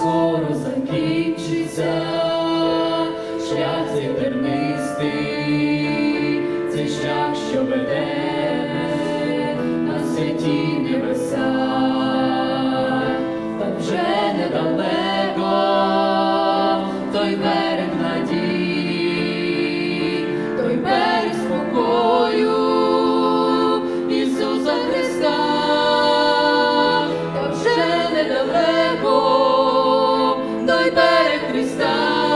скоро закінчиться, шлях цей тернистий, цей шлях, що веде. той берег Христа.